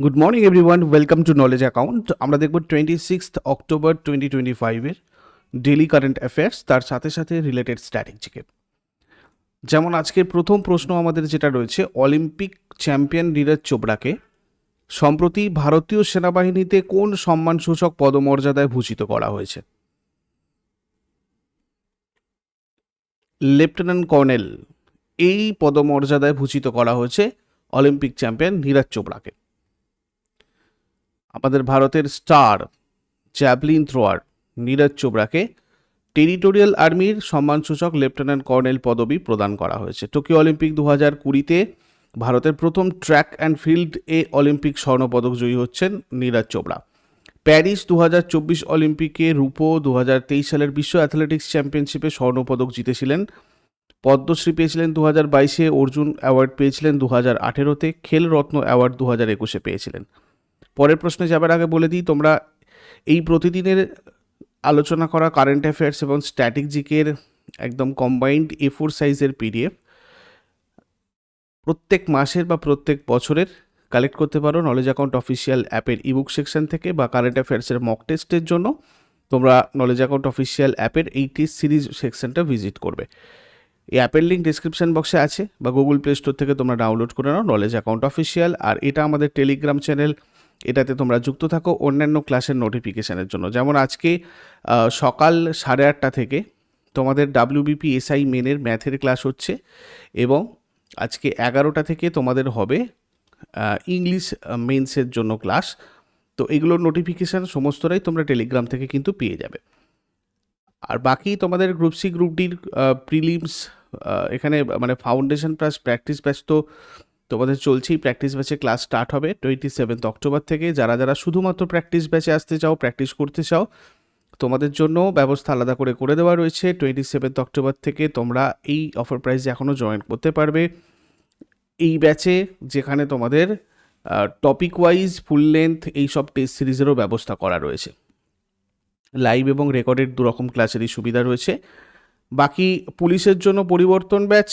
Good morning everyone welcome to knowledge account আমরা দেখব twenty sixth October twenty twenty ফাইভের daily current affairs তার সাথে সাথে রিলেটেড স্ট্র্যাটেজিকে যেমন আজকের প্রথম প্রশ্ন আমাদের যেটা রয়েছে অলিম্পিক চ্যাম্পিয়ন নীরজ চোপড়াকে সম্প্রতি ভারতীয় সেনাবাহিনীতে কোন সম্মানসূচক পদমর্যাদায় ভূষিত করা হয়েছে? লেফটেন্যান্ট কর্নেল এই পদমর্যাদায় ভূষিত করা হয়েছে অলিম্পিক চ্যাম্পিয়ন নীরজ চোপড়াকে আমাদের ভারতের স্টার জ্যাভলিন থ্রোয়ার নীরজ চোপড়াকে টেরিটোরিয়াল আর্মির সম্মানসূচক লেফটেন্যান্ট কর্নেল পদবি প্রদান করা হয়েছে। টোকিও অলিম্পিক দু হাজার কুড়িতে ভারতের প্রথম ট্র্যাক অ্যান্ড ফিল্ড এ অলিম্পিক স্বর্ণপদক জয়ী হচ্ছেন নীরজ চোপড়া। প্যারিস দু হাজার চব্বিশ অলিম্পিকে রূপো দু সালের বিশ্ব অ্যাথলেটিক্স চ্যাম্পিয়নশিপে স্বর্ণপদক জিতেছিলেন। পদ্মশ্রী পেয়েছিলেন দু হাজার বাইশে, অর্জুন অ্যাওয়ার্ড পেয়েছিলেন দু হাজার আঠেরোতে, খেলরত্ন অ্যাওয়ার্ড দু হাজার একুশে পেয়েছিলেন। পরের প্রশ্নে যাবার আগে বলে দিই, তোমরা এই প্রতিদিনের আলোচনা করা কারেন্ট অ্যাফেয়ার্স এবং স্ট্র্যাটেজিকের একদম কম্বাইন্ড এ ফোর সাইজের পিডিএফ প্রত্যেক মাসের বা প্রত্যেক বছরের কালেক্ট করতে পারো। নলেজ অ্যাকাউন্ট অফিসিয়াল অ্যাপের ইবুক সেকশন থেকে বা কারেন্ট অ্যাফেয়ার্সের মক টেস্টের জন্য তোমরা নলেজ অ্যাকাউন্ট অফিসিয়াল অ্যাপের এই টেস্ট সিরিজ সেকশনটা ভিজিট করবে। এই অ্যাপের লিঙ্ক ডিসক্রিপশন বক্সে আছে বা গুগল প্লে স্টোর থেকে তোমরা ডাউনলোড করে নাও নলেজ অ্যাকাউন্ট অফিসিয়াল আর এটা আমাদের টেলিগ্রাম চ্যানেল এটাতে তোমরা যুক্ত থাকো অন্যান্য ক্লাসের নোটিফিকেশানের জন্য। যেমন আজকে সকাল সাড়ে আটটা থেকে তোমাদের ডাব্লিউবিপি এসআই মেনের ম্যাথের ক্লাস হচ্ছে এবং আজকে এগারোটা থেকে তোমাদের হবে ইংলিশ মেন্সের জন্য ক্লাস তো এগুলোর নোটিফিকেশান সমস্তটাই তোমরা টেলিগ্রাম থেকে কিন্তু পেয়ে যাবে। আর বাকি তোমাদের গ্রুপ সি গ্রুপ ডির প্রিলিমস এখানে মানে ফাউন্ডেশন প্লাস প্র্যাকটিস ব্যাচ তো তোমাদের চলছেই প্র্যাকটিস ব্যাচে ক্লাস স্টার্ট হবে টোয়েন্টি সেভেন্থ অক্টোবর থেকে। যারা যারা শুধুমাত্র প্র্যাকটিস ব্যাচে আসতে চাও প্র্যাকটিস করতে চাও, তোমাদের জন্য ব্যবস্থা আলাদা করে করে দেওয়া রয়েছে। টোয়েন্টি সেভেন্থ অক্টোবর থেকে তোমরা এই অফার প্রাইসে এখনও জয়েন করতে পারবে। এই ব্যাচে যেখানে তোমাদের টপিক ওয়াইজ ফুল লেন্থ এই সব টেস্ট সিরিজেরও ব্যবস্থা করা রয়েছে। লাইভ এবং রেকর্ডেড দুরকম ক্লাসেরই সুবিধা রয়েছে। বাকি পুলিশের জন্য পরিবর্তন ব্যাচ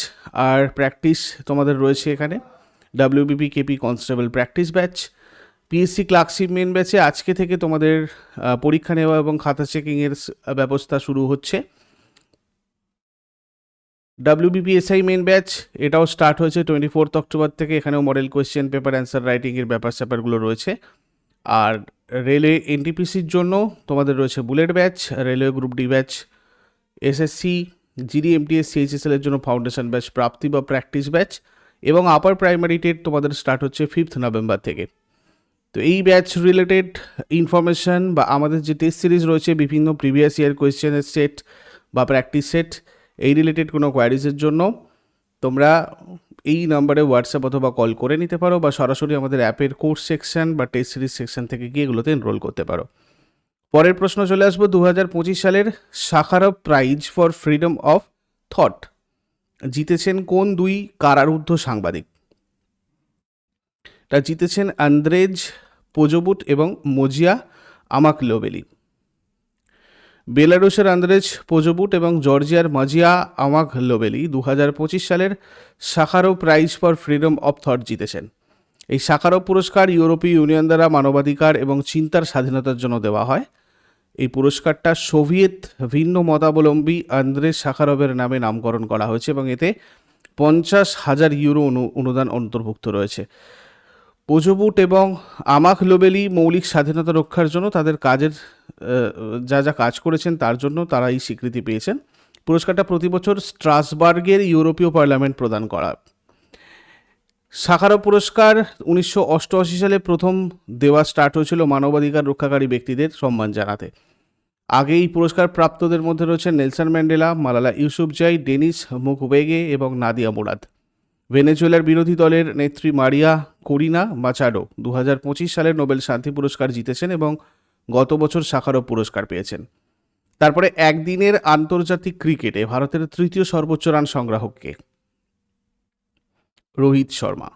আর প্র্যাকটিস তোমাদের রয়েছে এখানে। WBP KP constable practice batch PSC clerkship main ব্যাচে আজকে থেকে তোমাদের পরীক্ষা নেওয়া এবং খাতা চেকিংয়ের ব্যবস্থা শুরু হচ্ছে। ডাব্লিউবিপিএসআই মেন ব্যাচ এটাও স্টার্ট হয়েছে টোয়েন্টি ফোর্থ অক্টোবর থেকে, এখানেও মডেল কোয়েশ্চেন পেপার অ্যান্সার রাইটিংয়ের ব্যাপার স্যাপারগুলো রয়েছে। আর রেলওয়ে এনটিপিসির জন্য তোমাদের রয়েছে bullet batch railway group D batch SSC GD MTS CHSL এর জন্য ফাউন্ডেশন ব্যাচ প্রাপ্তি বা প্র্যাকটিস ব্যাচ এবং আপার প্রাইমারি টেট তোমাদের স্টার্ট হচ্ছে ফিফথ নভেম্বর থেকে। তো এই ব্যাচ রিলেটেড ইনফরমেশন বা আমাদের যে টেস্ট সিরিজ রয়েছে, বিভিন্ন প্রিভিয়াস ইয়ার কোয়েশ্চেনের সেট বা প্র্যাকটিস সেট এই রিলেটেড কোনো কোয়ারিজের জন্য তোমরা এই নাম্বারে হোয়াটসঅ্যাপ অথবা কল করে নিতে পারো বা সরাসরি আমাদের অ্যাপের কোর্স সেকশন বা টেস্ট সিরিজ সেকশন থেকে গিয়ে এগুলোতে এনরোল করতে পারো। পরের প্রশ্ন চলে আসব দু হাজার পঁচিশ সালের Sakharov prize for freedom of thought জিতেছেন কোন দুই কারারুদ্ধ সাংবাদিক? তা জিতেছেন আন্দ্রেজ পোজোবুট এবং মজিয়া আমাক লোবেলি বেলারুশের আন্দ্রেজ পোজোবুট এবং জর্জিয়ার মাজিয়া আমাক লোবেলি দু হাজার পঁচিশ সালের Sakharov prize for freedom of thought জিতেছেন। এই সাখারভ পুরস্কার ইউরোপীয় ইউনিয়ন দ্বারা মানবাধিকার এবং চিন্তার স্বাধীনতার জন্য দেওয়া হয়। এই পুরস্কারটা সোভিয়েত ভিন্ন মতাবলম্বী আন্দ্রেস সাখারভের নামে নামকরণ করা হয়েছে এবং এতে পঞ্চাশ হাজার ইউরো অনু- অনুদান অন্তর্ভুক্ত রয়েছে। পোজোবুট এবং আমাক লোবেলি মৌলিক স্বাধীনতা রক্ষার জন্য তাদের কাজের যা যা কাজ করেছেন তার জন্য তারা এই স্বীকৃতি পেয়েছেন। পুরস্কারটা প্রতি বছর স্ট্রাসবার্গের ইউরোপীয় পার্লামেন্ট প্রদান করা। সাখারভ পুরস্কার উনিশশো অষ্টআশি সালে প্রথম দেওয়া স্টার্ট হয়েছিল মানবাধিকার রক্ষাকারী ব্যক্তিদের সম্মান জানাতে। আগে এই পুরস্কার প্রাপ্তদের মধ্যে রয়েছে Nelson Mandela, Malala Yousafzai Denis Mukwege এবং নাদিয়া মুরাদ। ভেনেজুয়েলার বিরোধী দলের নেত্রী মারিয়া করিনা মাচাডো দু সালের নোবেল শান্তি পুরস্কার জিতেছেন এবং গত বছর সাখারভ পুরস্কার পেয়েছেন। তারপরে একদিনের আন্তর্জাতিক ক্রিকেটে ভারতের তৃতীয় সর্বোচ্চ রান সংগ্রাহককে। রোহিত শর্মা।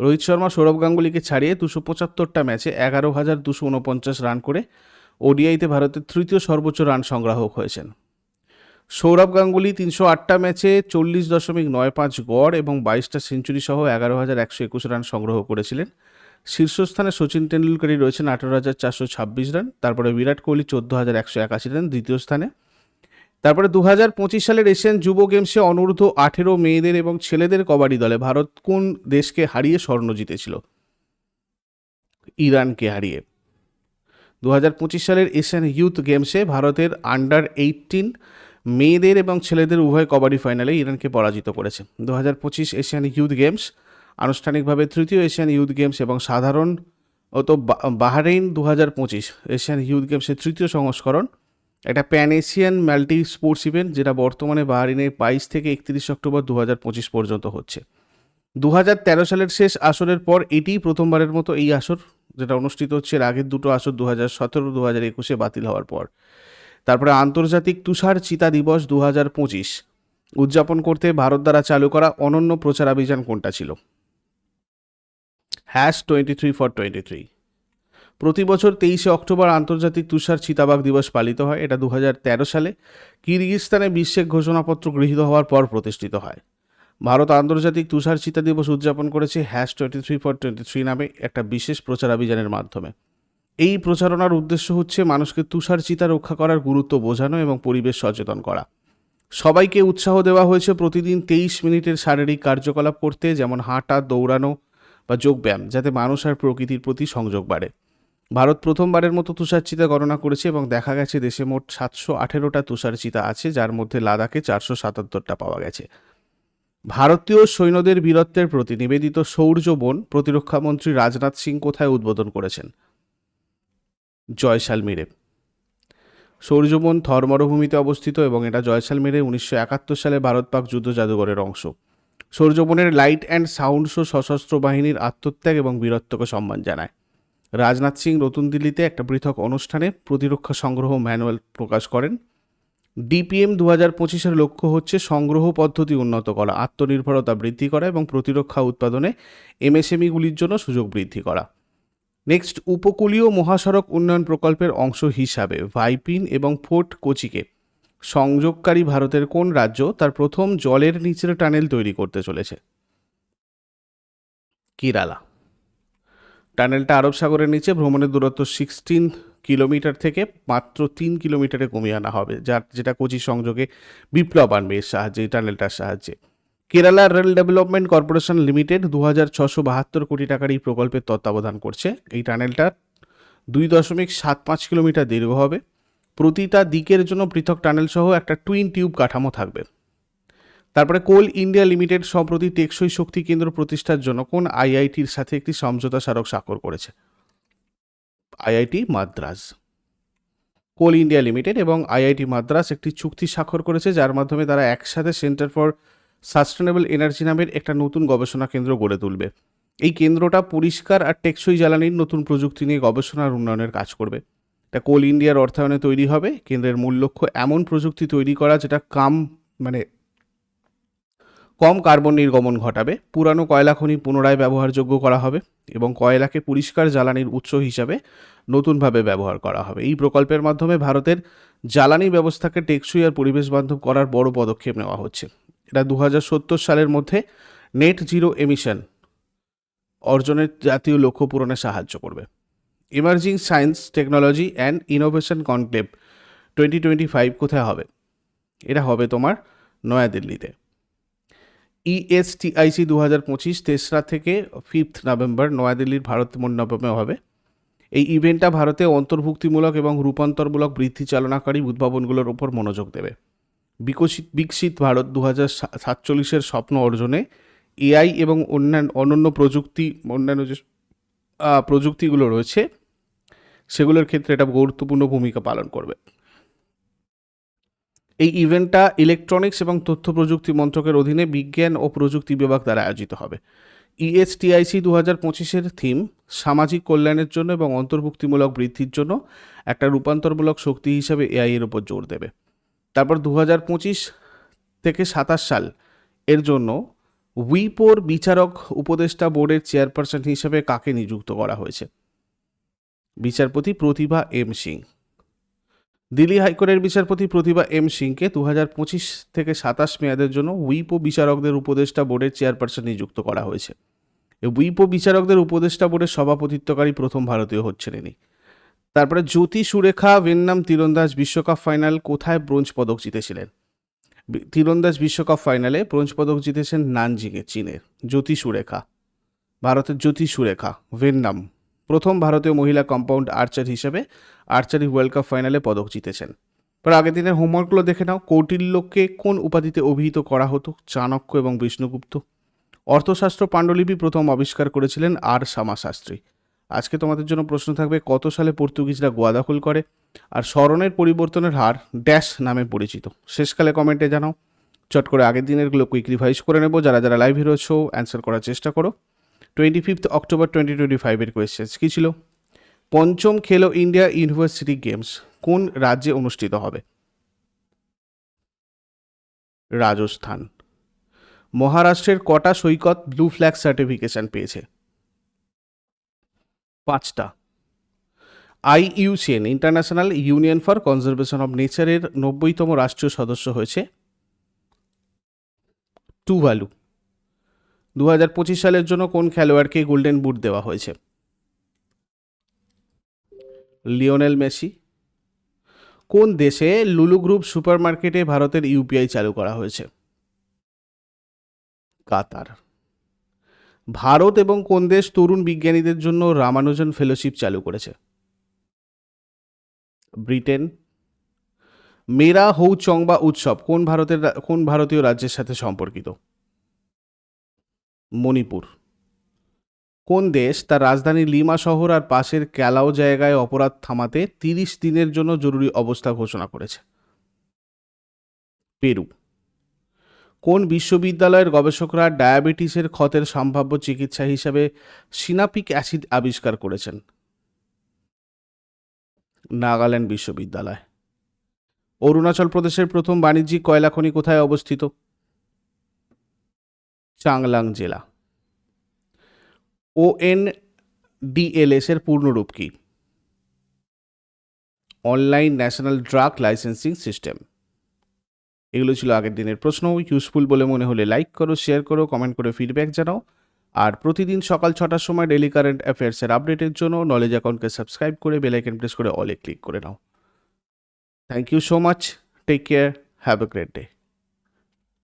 রোহিত শর্মা সৌরভ গাঙ্গুলিকে ছাড়িয়ে দুশো পঁচাত্তরটা ম্যাচে এগারো হাজার দুশো উনপঞ্চাশ রান করে ওডিআইতে ভারতের তৃতীয় সর্বোচ্চ রান সংগ্রাহক হয়েছেন। সৌরভ গাঙ্গুলি তিনশো আটটা ম্যাচে চল্লিশ দশমিক নয় পাঁচ গড় এবং বাইশটা সেঞ্চুরি সহ এগারো হাজার একশো একুশ রান সংগ্রহ করেছিলেন। শীর্ষস্থানে সচিন টেন্ডুলকারই রয়েছেন আঠারো হাজার চারশো ছাব্বিশ রান, তারপরে বিরাট কোহলি চোদ্দ হাজার একশো একাশি রান দ্বিতীয় স্থানে। তারপরে দু হাজার পঁচিশ সালের এশিয়ান যুব গেমসে অনূর্ধ্ব আঠেরো মেয়েদের এবং ছেলেদের কবাডি দলে ভারত কোন দেশকে হারিয়ে স্বর্ণ জিতেছিল? ইরানকে হারিয়ে। দু হাজার পঁচিশ সালের এশিয়ান ইউথ গেমসে ভারতের আন্ডার এইটিন মেয়েদের এবং ছেলেদের উভয় কবাডি ফাইনালে ইরানকে পরাজিত করেছে। দু হাজার পঁচিশ এশিয়ান ইউথ গেমস আনুষ্ঠানিকভাবে তৃতীয় এশিয়ান ইউথ গেমস এবং সাধারণ তো বাহরাইন দু হাজার পঁচিশ এশিয়ান ইউথ গেমসের তৃতীয় সংস্করণ। একটা pan Asian multi sports event যেটা বর্তমানে বাহরাইনে বাইশ থেকে একত্রিশ অক্টোবর দু হাজার পঁচিশ পর্যন্ত হচ্ছে। দু হাজার তেরো সালের শেষ আসরের পর এটিই প্রথমবারের মতো এই আসর, যেটা অনুষ্ঠিত হচ্ছে এর আগের দুটো আসর দু হাজার সতেরো দু হাজার একুশে বাতিল হওয়ার পর। তারপরে আন্তর্জাতিক তুষার চিতা দিবস দু হাজার পঁচিশ। উদযাপন করতে ভারত দ্বারা চালু করা অনন্য প্রচারাভিযান কোনটা ছিল? Hash twenty three for twenty three. প্রতি বছর তেইশে অক্টোবর আন্তর্জাতিক তুষার চিতাবাঘ দিবস পালিত হয়, এটা দু সালে। কিরগিজস্তানে বিশ্বের ঘোষণাপত্র গৃহীত হওয়ার পর প্রতিষ্ঠিত হয়। ভারত আন্তর্জাতিক তুষার চিতা দিবস উদযাপন করেছে hash twenty three for twenty three নামে একটা বিশেষ প্রচার অভিযানের মাধ্যমে। এই প্রচারণার উদ্দেশ্য হচ্ছে মানুষকে তুষার চিতা রক্ষা করার গুরুত্ব বোঝানো এবং পরিবেশ সচেতন করা। সবাইকে উৎসাহ দেওয়া হয়েছে প্রতিদিন তেইশ মিনিটের শারীরিক কার্যকলাপ করতে, যেমন হাঁটা, দৌড়ানো বা যোগব্যায়াম, যাতে মানুষ আর প্রকৃতির প্রতি সংযোগ বাড়ে। ভারত প্রথমবারের মতো তুষার চিতা গণনা করেছে এবং দেখা গেছে দেশে মোট সাতশো আঠেরোটা তুষার চিতা আছে, যার মধ্যে লাদাখে চারশো সাতাত্তরটা পাওয়া গেছে। ভারতীয় সৈন্যদের বীরত্বের প্রতি নিবেদিত শৌর্য বন প্রতিরক্ষামন্ত্রী রাজনাথ সিং কোথায় উদ্বোধন করেছেন? জয়সালমীরে। সৌর্যবন থর মরুভূমিতে অবস্থিত এবং এটা জয়সালমীরে উনিশশো একাত্তর সালে ভারত পাক যুদ্ধ জাদুঘরের অংশ। সৌর্যবনের লাইট অ্যান্ড সাউন্ড শো সশস্ত্র বাহিনীর আত্মত্যাগ এবং বীরত্বকে সম্মান জানায়। রাজনাথ সিং নতুন দিল্লিতে একটা পৃথক অনুষ্ঠানে প্রতিরক্ষা সংগ্রহ ম্যানুয়াল প্রকাশ করেন। ডিপিএম দু হাজার পঁচিশের লক্ষ্য হচ্ছে সংগ্রহ পদ্ধতি উন্নত করা, আত্মনির্ভরতা বৃদ্ধি করা এবং প্রতিরক্ষা উৎপাদনে এমএসএমইগুলির জন্য সুযোগ বৃদ্ধি করা। নেক্সট, উপকূলীয় মহাসড়ক উন্নয়ন প্রকল্পের অংশ হিসাবে ভাইপিন এবং ফোর্ট কোচিকে সংযোগকারী ভারতের কোন রাজ্য তার প্রথম জলের নিচের টানেল তৈরি করতে চলেছে? কেরালা। টানেলটা আরব সাগরের নিচে, ভ্রমণের দূরত্ব সিক্সটিন কিলোমিটার থেকে মাত্র তিন কিলোমিটারে কমিয়ে আনা হবে, যার, যেটা কোচি সংযোগে বিপ্লব আনবে এর সাহায্যে এই টানেলটার সাহায্যে। Kerala rail development corporation limited দু হাজার ছশো বাহাত্তর কোটি টাকার এই প্রকল্পের তত্ত্বাবধান করছে। এই টানেলটা দুই দশমিক সাত পাঁচ কিলোমিটার দীর্ঘ হবে। প্রতিটা দিকের জন্য পৃথক টানেল সহ একটা টুইন টিউব কাঠামো থাকবে। তারপরে কোল ইন্ডিয়া লিমিটেড সম্প্রতি টেকসই শক্তি কেন্দ্র প্রতিষ্ঠার জন্য কোন আইআইটির সাথে একটি সমঝোতা স্মারক স্বাক্ষর করেছে? IIT Madras. Coal India Limited এবং আইআইটি মাদ্রাস একটি চুক্তি স্বাক্ষর করেছে, যার মাধ্যমে তারা একসাথে সেন্টার ফর সাস্টেনেবল এনার্জি নামের একটা নতুন গবেষণা কেন্দ্র গড়ে তুলবে। এই কেন্দ্রটা পরিষ্কার আর টেকসই জ্বালানির নতুন প্রযুক্তি নিয়ে গবেষণার উন্নয়নের কাজ করবে। এটা কোল ইন্ডিয়ার অর্থায়নে তৈরি হবে। কেন্দ্রের মূল লক্ষ্য এমন প্রযুক্তি তৈরি করা, যেটা কাম মানে কম কার্বন নির্গমন ঘটাবে। পুরানো কয়লা খনি পুনরায় ব্যবহারযোগ্য করা হবে এবং কয়লাকে পরিষ্কার জ্বালানির উৎস হিসাবে নতুনভাবে ব্যবহার করা হবে। এই প্রকল্পের মাধ্যমে ভারতের জ্বালানি ব্যবস্থাকে টেকসই আর পরিবেশ বান্ধব করার বড় পদক্ষেপ নেওয়া হচ্ছে। এটা দু হাজার সত্তর সালের মধ্যে নেট জিরো এমিশন অর্জনের জাতীয় লক্ষ্য পূরণে সাহায্য করবে। Emerging science technology and innovation conclave twenty twenty five কোথায় হবে? এটা হবে তোমার নয়াদিল্লিতে। ইএসটিআইসি দু হাজার পঁচিশ তেসরা থেকে ফিফথ নভেম্বর নয়াদিল্লির ভারত মণ্ডপমে হবে। এই ইভেন্টটা ভারতে অন্তর্ভুক্তিমূলক এবং রূপান্তরমূলক বৃদ্ধি চালনাকারী উদ্ভাবনগুলোর ওপর মনোযোগ দেবে। বিকশিত বিকশিত ভারত দু হাজার সাতচল্লিশের স্বপ্ন অর্জনে এআই এবং অন্যান্য, অনন্য প্রযুক্তি, অন্যান্য যে প্রযুক্তিগুলো রয়েছে, সেগুলোর ক্ষেত্রে এটা গুরুত্বপূর্ণ ভূমিকা পালন করবে। এই ইভেন্টটা ইলেকট্রনিক্স এবং তথ্য প্রযুক্তি মন্ত্রকের অধীনে বিজ্ঞান ও প্রযুক্তি বিভাগ দ্বারা আয়োজিত হবে। E ইএসটিআইসি দু হাজার পঁচিশের থিম সামাজিক কল্যাণের জন্য এবং অন্তর্ভুক্তিমূলক বৃদ্ধির জন্য একটা রূপান্তরমূলক শক্তি হিসাবে এআই এর উপর জোর দেবে। তারপর দু হাজার পঁচিশ থেকে সাতাশ সাল এর জন্য উইপোর বিচারক উপদেষ্টা বোর্ডের চেয়ারপারসন হিসেবে কাকে নিযুক্ত করা হয়েছে? বিচারপতি প্রতিভা এম সিং। দিল্লি হাইকোর্টের বিচারপতি প্রতিভা এম সিংকে দু হাজার পঁচিশ থেকে সাতাশ মেয়াদের জন্য উইপো বিচারকদের উপদেষ্টা বোর্ডের চেয়ারপারসন নিযুক্ত করা হয়েছে। উইপো বিচারকদের উপদেষ্টা বোর্ডের সভাপতিত্বকারী প্রথম ভারতীয় হচ্ছেন ইনি। তারপরে জ্যোতি সুরেখা, ভেন্নাম তীরন্দাজ বিশ্বকাপ ফাইনাল কোথায় ব্রোঞ্জ পদক জিতেছিলেন? তীরন্দাজ বিশ্বকাপ ফাইনালে ব্রোঞ্জ পদক জিতেছেন নানজিংয়ে চীনের। জ্যোতি সুরেখা, ভারতের জ্যোতি সুরেখা, ভেন্নাম, প্রথম ভারতীয় মহিলা কম্পাউন্ড আর্চার হিসেবে আর্চারি ওয়ার্ল্ড কাপ ফাইনালে পদক জিতেছেন। পর আগের দিনের হোমওয়ার্কগুলো দেখে নাও। কৌটিল্যকে কোন উপাধিতে অভিহিত করা হতো? চাণক্য এবং বিষ্ণুগুপ্ত। অর্থশাস্ত্র পাণ্ডুলিপি প্রথম আবিষ্কার করেছিলেন আর শাস্ত্রী। আজকে তোমাদের জন্য প্রশ্ন থাকবে, কত সালে পর্তুগিজরা গোয়া দখল করে? আর স্মরণের পরিবর্তনের হার ড্যাশ নামে পরিচিত। শেষকালে কমেন্টে জানাও। চট করে আগের দিনেরগুলো কুইক রিভাইজ করে নেব। যারা যারা লাইভ রয়েছো অ্যান্সার করার চেষ্টা করো। Twenty fifth October twenty twenty ফাইভের কোয়েশ্চেন্স কী ছিল? পঞ্চম খেলো ইন্ডিয়া ইউনিভার্সিটি গেমস কোন রাজ্যে অনুষ্ঠিত হবে? রাজস্থান। মহারাষ্ট্রের কটা সৈকত ব্লু ফ্ল্যাগ সার্টিফিকেশন পেয়েছে? পাঁচটা। IUCN, International Union for Conservation of নেচারের নব্বইতম রাষ্ট্রীয় সদস্য হয়েছে টুভালু। দু হাজার পঁচিশ সালের জন্য কোন খেলোয়াড়কে গোল্ডেন বুট দেওয়া হয়েছে? Lionel Messi? কোন দেশে লুলু গ্রুপ সুপারমার্কেটে ভারতের ইউপিআই চালু করা হয়েছে? কাতার। ভারত এবং কোন দেশ তরুণ বিজ্ঞানীদের জন্য রামানুজন ফেলোশিপ চালু করেছে? ব্রিটেন। মেরা হৌ চংবা উৎসব কোন ভারতের কোন ভারতীয় রাজ্যের সাথে সম্পর্কিত? মণিপুর। কোন দেশ তার রাজধানী লিমা শহর আর পাশের ক্যালাও জায়গায় অপরাধ থামাতে তিরিশ দিনের জন্য জরুরি অবস্থা ঘোষণা করেছে? পেরু। কোন বিশ্ববিদ্যালয়ের গবেষকরা ডায়াবেটিসের ক্ষতের সম্ভাব্য চিকিৎসা হিসাবে সিনাপিক অ্যাসিড আবিষ্কার করেছেন? নাগাল্যান্ড বিশ্ববিদ্যালয়। অরুণাচল প্রদেশের প্রথম বাণিজ্যিক কয়লা খনি কোথায় অবস্থিত? চাংলাং জেলা। ওএন ডিএলএস এর পূর্ণরূপ কি? Online national drug licensing system এগুলো ছিল আগের দিনের প্রশ্ন। ইউজফুল বলে মনে হলে লাইক করো শেয়ার করো কমেন্ট করে ফিডব্যাক জানাও। আর প্রতিদিন সকাল ছটার সময় ডেলি কারেন্ট অ্যাফেয়ার্সের আপডেটের জন্য নলেজ অ্যাকাউন্টকে সাবস্ক্রাইব করে বেলাইকন প্রেস করে অলে ক্লিক করে নাও। Thank you so much take care have a great day